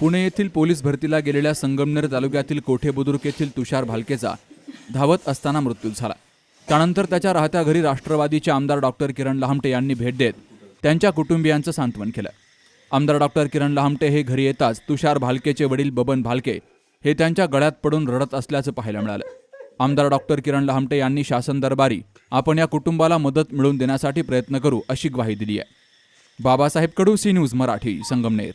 पुणे येथील पोलीस भरतीला गेलेल्या संगमनेर तालुक्यातील कोठे बुद्रुक येथील तुषार भालकेचा धावत असताना मृत्यू झाला. त्यानंतर त्याच्या राहत्या घरी राष्ट्रवादीचे आमदार डॉक्टर किरण लहामटे यांनी भेट देत त्यांच्या कुटुंबियांचं सांत्वन केलं. आमदार डॉक्टर किरण लहामटे हे घरी येताच तुषार भालकेचे वडील बबन भालके हे त्यांच्या गळ्यात पडून रडत असल्याचं पाहायला मिळालं. आमदार डॉक्टर किरण लहामटे यांनी शासन दरबारी आपण या कुटुंबाला मदत मिळवून देण्यासाठी प्रयत्न करू अशी ग्वाही दिली आहे बाबासाहेब कडू सी न्यूज मराठी संगमनेर.